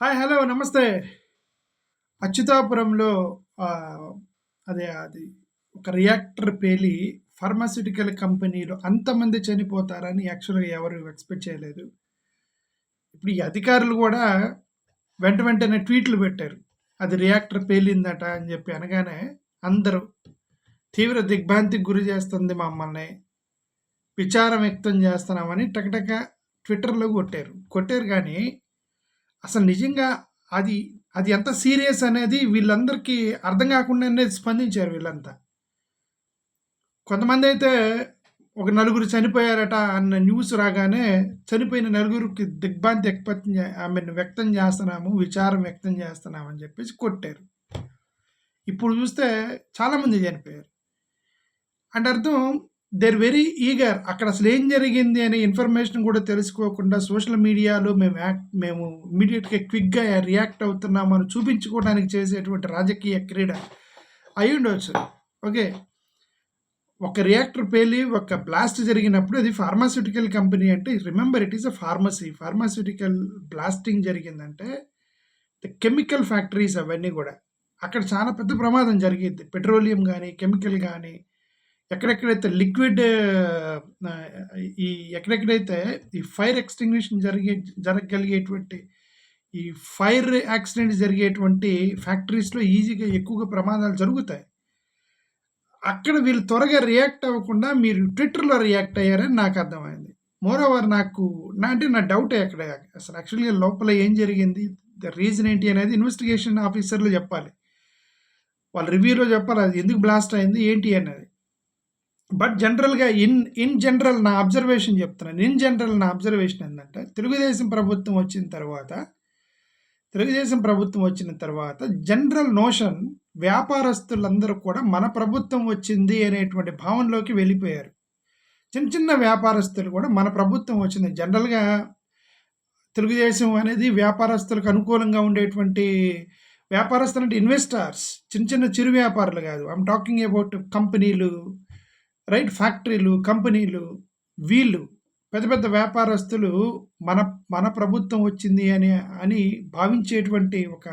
Hi hello నమస్తే అచ్యుతాపురంలో అదే అది ఒక రియాక్టర్ పేలి ఫార్మాస్యూటికల్ కంపెనీలో అంతమంది చనిపోతారని యాక్చువల్‌గా ఎవరు ఎక్స్‌పెక్ట్ చేయలేదు. ఇప్పుడు ఈ అధికారులు కూడా వెంట వెంటనే ట్వీట్లు పెట్టారు. అది రియాక్టర్ పేలిందట అని చెప్పి అనగానే అందరూ తీవ్ర దిగ్భ్రాంతికి గురి చేస్తుంది మమ్మల్ని. విచారం వ్యక్తం చేస్తున్నామని టకటక ట్విట్టర్‌లో కొట్టారు. కొట్టారు కానీ అసలు నిజంగా అది అది ఎంత సీరియస్ అనేది వీళ్ళందరికీ అర్థం కాకుండానే స్పందించారు వీళ్ళంతా. కొంతమంది అయితే ఒక నలుగురు చనిపోయారట అన్న న్యూస్ రాగానే చనిపోయిన నలుగురికి దిగ్భ్రాంతి వ్యక్తం ఆమెను వ్యక్తం చేస్తున్నాము, విచారం వ్యక్తం చేస్తున్నాము అని చెప్పేసి కొట్టారు. ఇప్పుడు చూస్తే చాలామంది చనిపోయారు. అంటే అర్థం దేర్ వెరీ ఈగర్ అక్కడ అసలు ఏం జరిగింది అనే ఇన్ఫర్మేషన్ కూడా తెలుసుకోకుండా సోషల్ మీడియాలో మేము యాక్ట్ మేము ఇమీడియట్గా క్విక్‌గా రియాక్ట్ అవుతున్నాము అని చూపించుకోవడానికి చేసేటువంటి రాజకీయ క్రీడ అయ్యుండొచ్చు. ఓకే. ఒక రియాక్టర్ పేలి ఒక బ్లాస్ట్ జరిగినప్పుడు అది ఫార్మాస్యూటికల్ కంపెనీ అంటే remember it is a pharmacy. Pharmaceutical blasting జరిగిందంటే ద కెమికల్ ఫ్యాక్టరీస్ అవన్నీ కూడా అక్కడ చాలా పెద్ద ప్రమాదం జరిగింది పెట్రోలియం కానీ కెమికల్ కానీ ఎక్కడెక్కడైతే లిక్విడ్ ఈ ఎక్కడెక్కడైతే ఈ ఫైర్ ఎక్స్‌టింగ్విషన్ జరిగే జరగగలిగేటువంటి ఈ ఫైర్ యాక్సిడెంట్ జరిగేటువంటి ఫ్యాక్టరీస్‌లో ఈజీగా ఎక్కువగా ప్రమాదాలు జరుగుతాయి. అక్కడ వీళ్ళు త్వరగా రియాక్ట్ అవ్వకుండా మీరు ట్విట్టర్‌లో రియాక్ట్ అయ్యారని నాకు అర్థమైంది. మోరోవర్ నాకు నా అంటే నా డౌటే అక్కడ అసలు యాక్చువల్‌గా లోపల ఏం జరిగింది? ద రీజన్ ఏంటి అనేది ఇన్వెస్టిగేషన్ ఆఫీసర్‌లు చెప్పాలి. వాళ్ళు రివ్యూలో చెప్పాలి. అది ఎందుకు బ్లాస్ట్ అయింది? ఏంటి అనేది. బట్ జనరల్‌గా ఇన్ ఇన్ జనరల్ నా అబ్జర్వేషన్ చెప్తున్నాను. ఇన్ జనరల్ నా అబ్జర్వేషన్ ఏంటంటే తెలుగుదేశం ప్రభుత్వం వచ్చిన తర్వాత తెలుగుదేశం ప్రభుత్వం వచ్చిన తర్వాత జనరల్ నోషన్ వ్యాపారస్తులందరూ కూడా మన ప్రభుత్వం వచ్చింది అనేటువంటి భావనలోకి వెళ్ళిపోయారు. చిన్న చిన్న వ్యాపారస్తులు కూడా మన ప్రభుత్వం వచ్చింది. జనరల్‌గా తెలుగుదేశం అనేది వ్యాపారస్తులకు అనుకూలంగా ఉండేటువంటి వ్యాపారస్తులు అంటే ఇన్వెస్టార్స్. చిన్న చిన్న చిరు వ్యాపారులు కాదు ఐ టాకింగ్ అబౌట్ కంపెనీలు, రైట్ ఫ్యాక్టరీలు, కంపెనీలు వీళ్ళు పెద్ద పెద్ద వ్యాపారస్తులు మన మన ప్రభుత్వం వచ్చింది అని అని భావించేటువంటి ఒక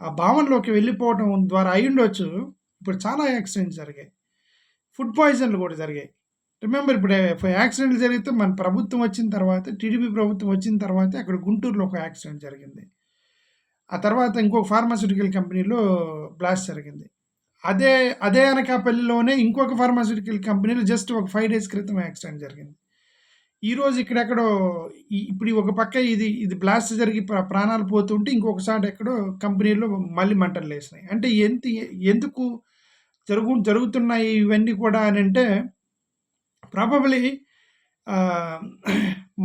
ఆ భావనలోకి వెళ్ళిపోవడం ద్వారా అయ్యుండొచ్చు. ఇప్పుడు చాలా యాక్సిడెంట్స్ జరిగాయి. ఫుడ్ పాయిజన్‌లు కూడా జరిగాయి. రిమెంబర్ ఇప్పుడు యాక్సిడెంట్లు జరిగితే మన ప్రభుత్వం వచ్చిన తర్వాత టీడీపీ ప్రభుత్వం వచ్చిన తర్వాత అక్కడ గుంటూరులో ఒక యాక్సిడెంట్ జరిగింది. ఆ తర్వాత ఇంకొక ఫార్మాస్యూటికల్ కంపెనీలో బ్లాస్ట్ జరిగింది. అదే అదే అనకాపల్లిలోనే ఇంకొక ఫార్మాస్యూటికల్ కంపెనీలో జస్ట్ ఒక ఫైవ్ డేస్ క్రితం యాక్సిడెంట్ జరిగింది. ఈరోజు ఇక్కడెక్కడో ఇప్పుడు ఒక పక్క ఇది ఇది బ్లాస్ట్ జరిగి ప్రాణాలు పోతుంటే ఇంకొకసారి ఎక్కడో కంపెనీలో మళ్ళీ మంటలు లేసినాయి. అంటే ఎంత ఎందుకు జరుగు జరుగుతున్నాయి ఇవన్నీ కూడా అని అంటే ప్రాబబ్లీ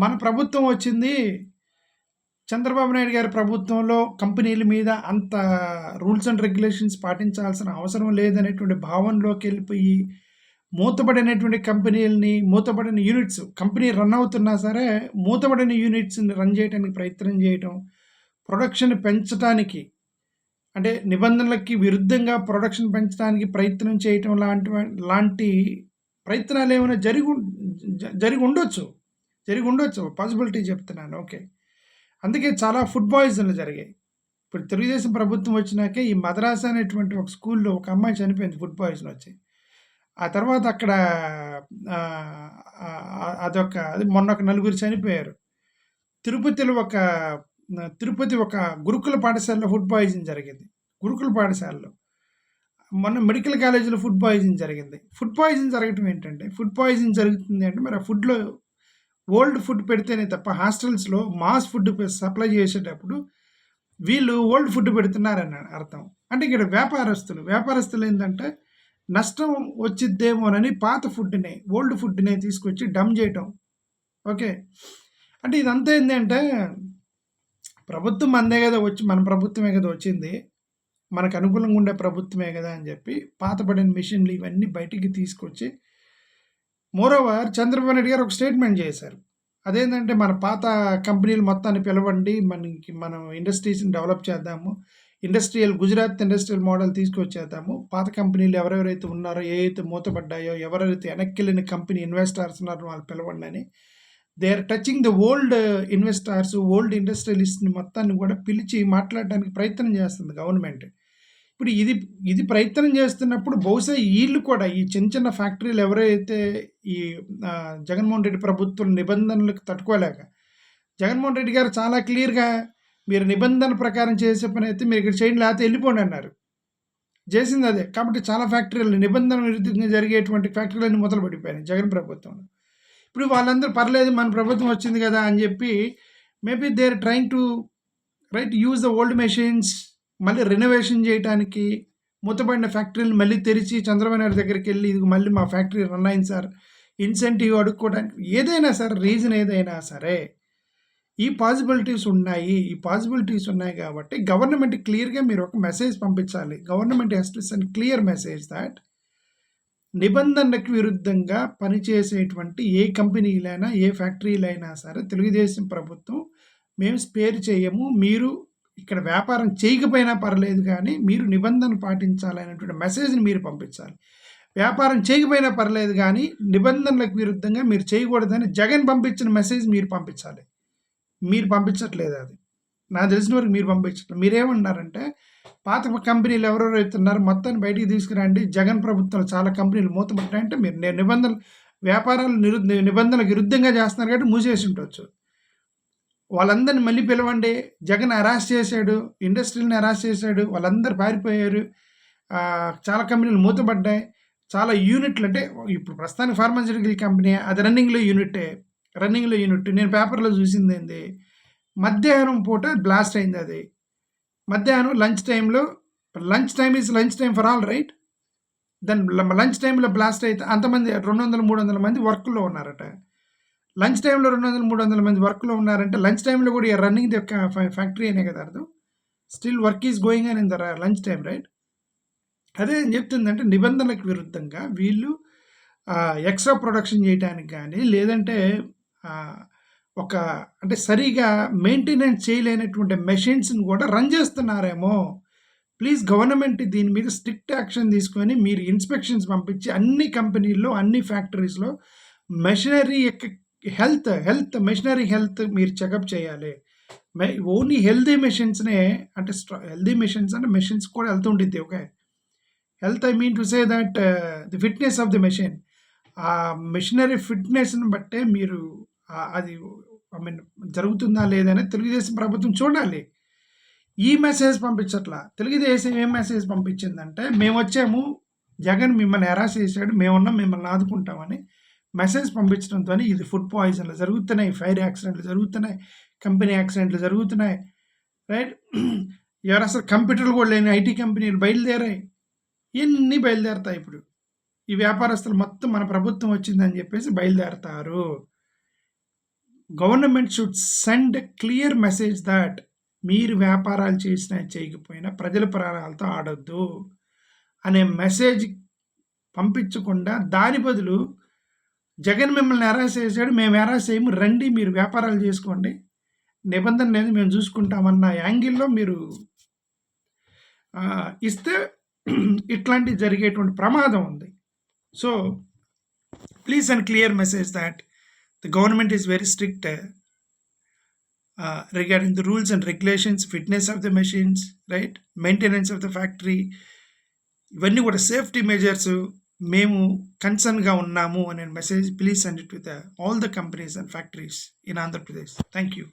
మన ప్రభుత్వం వచ్చింది చంద్రబాబు నాయుడు గారి ప్రభుత్వంలో కంపెనీల మీద అంత రూల్స్ అండ్ రెగ్యులేషన్స్ పాటించాల్సిన అవసరం లేదనేటువంటి భావనలోకి వెళ్ళిపోయి మూతబడినటువంటి కంపెనీలని, మూతపడిన యూనిట్స్ కంపెనీ రన్ అవుతున్నా సరే మూతపడిన యూనిట్స్‌ని రన్ చేయటానికి ప్రయత్నం చేయటం, ప్రొడక్షన్ పెంచటానికి అంటే నిబంధనలకి విరుద్ధంగా ప్రొడక్షన్ పెంచడానికి ప్రయత్నం చేయటం లాంటి లాంటి ప్రయత్నాలు ఏమైనా జరిగి జ జరిగి ఉండొచ్చు పాసిబిలిటీ చెప్తున్నాను. ఓకే. అందుకే చాలా ఫుడ్ పాయిజన్‌లు జరిగాయి. ఇప్పుడు తెలుగుదేశం ప్రభుత్వం వచ్చినాకే ఈ మద్రాస్ అనేటువంటి ఒక స్కూల్‌లో ఒక అమ్మాయి చనిపోయింది ఫుడ్ పాయిజన్ వచ్చి. ఆ తర్వాత అక్కడ అదొక అది మొన్న ఒక నలుగురు చనిపోయారు. తిరుపతిలో ఒక తిరుపతి ఒక గురుకుల పాఠశాలలో ఫుడ్ పాయిజన్ జరిగింది. గురుకుల పాఠశాలలో. మొన్న మెడికల్ కాలేజీలో ఫుడ్ పాయిజన్ జరిగింది. ఫుడ్ పాయిజన్ జరగటం ఏంటంటే ఫుడ్ పాయిజన్ జరుగుతుంది అంటే మరి ఆ ఫుడ్‌లో ఓల్డ్ ఫుడ్ పెడితేనే తప్ప హాస్టల్స్‌లో మాస్ ఫుడ్ సప్లై చేసేటప్పుడు వీళ్ళు ఓల్డ్ ఫుడ్ పెడుతున్నారని అర్థం. అంటే ఇక్కడ వ్యాపారస్తులు, వ్యాపారస్తులు ఏంటంటే నష్టం వచ్చిద్దేమోనని పాత ఫుడ్‌నే, ఓల్డ్ ఫుడ్‌నే తీసుకొచ్చి డంప్ చేయటం. ఓకే. అంటే ఇదంతా ఏంటంటే ప్రభుత్వం మనదే కదా వచ్చి మన ప్రభుత్వమే కదా వచ్చింది. మనకు అనుకూలంగా ఉండే ప్రభుత్వమే కదా అని చెప్పి పాతబడిన మిషన్లు ఇవన్నీ బయటికి తీసుకొచ్చి మోరోవర్ చంద్రబాబు నాయుడు గారు ఒక స్టేట్మెంట్ చేశారు. అదేంటంటే మన పాత కంపెనీలు మొత్తాన్ని పిలవండి. మనకి మనం ఇండస్ట్రీస్‌ని డెవలప్ చేద్దాము. ఇండస్ట్రియల్ గుజరాత్ ఇండస్ట్రియల్ మోడల్ తీసుకొచ్చేద్దాము. పాత కంపెనీలు ఎవరెవరైతే ఉన్నారో, ఏయైతే మూతపడ్డాయో, ఎవరెవరైతే వెనక్కెళ్ళిన కంపెనీ ఇన్వెస్టర్స్ ఉన్నారో వాళ్ళు పిలవండని they are touching the old investors old ఇండస్ట్రియలిస్ట్ని మొత్తాన్ని కూడా పిలిచి మాట్లాడడానికి ప్రయత్నం చేస్తుంది గవర్నమెంట్ ఇప్పుడు ఇది ఇది ప్రయత్నం చేస్తున్నప్పుడు బహుశా వీళ్ళు కూడా ఈ చిన్న చిన్న ఫ్యాక్టరీలు ఎవరైతే ఈ జగన్మోహన్ రెడ్డి ప్రభుత్వం నిబంధనలకు తట్టుకోలేక జగన్మోహన్ రెడ్డి గారు చాలా క్లియర్గా మీరు నిబంధన ప్రకారం చేసే పని అయితే మీరు ఇక్కడ చేయండి లేకపోతే వెళ్ళిపోండి అన్నారు. చేసింది అదే. కాబట్టి చాలా ఫ్యాక్టరీలు నిబంధన విరుద్ధంగా జరిగేటువంటి ఫ్యాక్టరీలన్నీ మొదలు పడిపోయినాయి జగన్ ప్రభుత్వం ఇప్పుడు వాళ్ళందరూ పర్లేదు మన ప్రభుత్వం వచ్చింది కదా అని చెప్పి maybe they are trying to right use the old machines మళ్ళీ రెనోవేషన్ చేయడానికి మూతపడిన ఫ్యాక్టరీలు మళ్ళీ తెరిచి చంద్రబాబు నాయుడు దగ్గరికి వెళ్ళి ఇది మళ్ళీ మా ఫ్యాక్టరీ రన్ అయింది సార్. ఇన్సెంటివ్ అడుక్కోవడానికి ఏదైనా సరే రీజన్ ఏదైనా సరే ఈ పాసిబిలిటీస్ ఉన్నాయి. ఈ పాసిబిలిటీస్ ఉన్నాయి కాబట్టి గవర్నమెంట్ క్లియర్గా మీరు ఒక మెసేజ్ పంపించాలి. Government has to send clear message that నిబంధనలకు విరుద్ధంగా పనిచేసేటువంటి ఏ కంపెనీలైనా ఏ ఫ్యాక్టరీలైనా సరే తెలుగుదేశం ప్రభుత్వం మేము స్పేర్ చేయము. మీరు ఇక్కడ వ్యాపారం చేయకపోయినా పర్లేదు కానీ మీరు నిబంధనలు పాటించాలనేటువంటి మెసేజ్ని మీరు పంపించాలి. వ్యాపారం చేయకపోయినా పర్లేదు కానీ నిబంధనలకు విరుద్ధంగా మీరు చేయకూడదని జగన్ పంపించిన మెసేజ్ మీరు పంపించాలి. మీరు పంపించట్లేదు అది. నాకు తెలిసిన వరకు మీరు పంపించట్లేదు. మీరేమన్నారంటే పాత కంపెనీలు ఎవరెవరు అవుతున్నారు మొత్తాన్ని బయటికి తీసుకురండి. జగన్ ప్రభుత్వంలో చాలా కంపెనీలు మూతపడ్డాయంటే మీరు నిబంధనలు వ్యాపారాలు నిరు నిబంధనలకు విరుద్ధంగా చేస్తున్నారు కాబట్టి మూసేసి ఉండొచ్చు. వాళ్ళందరిని మళ్ళీ పిలవండి. జగన్ అరెస్ట్ చేశాడు ఇండస్ట్రీని అరెస్ట్ చేశాడు వాళ్ళందరూ పారిపోయారు. చాలా కంపెనీలు మూతపడ్డాయి. చాలా యూనిట్లు అంటే ఇప్పుడు ప్రస్తుతానికి ఫార్మాసిటికల్ కంపెనీ అది రన్నింగ్లో యూనిటే రన్నింగ్లో యూనిట్ నేను పేపర్లో చూసింది ఏంది? మధ్యాహ్నం పూట బ్లాస్ట్ అయింది అది. మధ్యాహ్నం లంచ్ టైంలో lunch time is lunch time for all right దాని లంచ్ టైంలో బ్లాస్ట్ అయితే అంతమంది రెండు వందల మూడు వందల మంది వర్క్లో ఉన్నారట. లంచ్ టైంలో రెండు వందల మూడు వందల మంది వర్క్లో ఉన్నారంటే లంచ్ టైంలో కూడా రన్నింగ్ యొక్క ఫ్యాక్టరీ అనే కదా అర్థం? స్టిల్ వర్క్ ఈజ్ గోయింగ్ అని ఇన్ లంచ్ టైం రైట్? అదే ఏం చెప్తుందంటే నిబంధనలకు విరుద్ధంగా వీళ్ళు ఎక్స్ట్రా ప్రొడక్షన్ చేయడానికి కానీ లేదంటే ఒక అంటే సరిగా మెయింటెనెన్స్ చేయలేనటువంటి మెషిన్స్ని కూడా రన్ చేస్తున్నారేమో. ప్లీజ్ గవర్నమెంట్ దీని మీద స్ట్రిక్ట్ యాక్షన్ తీసుకొని మీరు ఇన్స్పెక్షన్స్ పంపించి అన్ని కంపెనీల్లో అన్ని ఫ్యాక్టరీస్లో మెషినరీ యొక్క హెల్త్ హెల్త్ మెషినరీ హెల్త్ మీరు చెకప్ చేయాలి. ఓన్లీ హెల్దీ మెషిన్స్నే అంటే హెల్దీ మెషిన్స్ అంటే మెషిన్స్ కూడా హెల్త్ ఉంటుంది okay? Health I mean to say that the fitness of the machine. ఆ మెషినరీ ఫిట్నెస్ని బట్టే మీరు అది ఐ మీన్ జరుగుతుందా లేదని తెలుగుదేశం ప్రభుత్వం చూడాలి. ఈ మెసేజ్ పంపించట్లా. తెలుగుదేశం ఏం మెసేజ్ పంపించిందంటే మేము వచ్చాము జగన్ మిమ్మల్ని ఎరాస్ చేశాడు మేమున్నాం మిమ్మల్ని ఆదుకుంటామని. మెసేజ్ పంపించడంతో ఇది ఫుడ్ పాయిజన్లు జరుగుతున్నాయి ఫైర్ యాక్సిడెంట్లు జరుగుతున్నాయి కంపెనీ యాక్సిడెంట్లు జరుగుతున్నాయి రైట్ ఎవరు అసలు కంప్యూటర్లు కూడా లేని ఐటీ కంపెనీలు బయలుదేరాయి. ఇవన్నీ బయలుదేరుతాయి ఇప్పుడు? ఈ వ్యాపారస్తులు మొత్తం మన ప్రభుత్వం వచ్చిందని చెప్పేసి బయలుదేరతారు. Government should send clear message that మీరు వ్యాపారాలు చేసినా చేయకపోయినా ప్రజల ప్రాణాలతో ఆడొద్దు అనే మెసేజ్ పంపించకుండా దాని బదులు జగన్ మిమ్మల్ని ఎరాస్ చేశాడు మేము ఎరాస్ చేయము రండి మీరు వ్యాపారాలు చేసుకోండి. నిబంధన లేదు మేము చూసుకుంటామన్న యాంగిల్లో మీరు ఇస్తే ఇట్లాంటి జరిగేటువంటి ప్రమాదం ఉంది. So please and clear message that the government is very strict regarding the rules and regulations fitness of the machines right maintenance of the factory ఇవన్నీ కూడా సేఫ్టీ మెజర్స్ మేము కన్సర్న్గా ఉన్నాము అనే message please send it with all the companies and factories in Andhra Pradesh thank you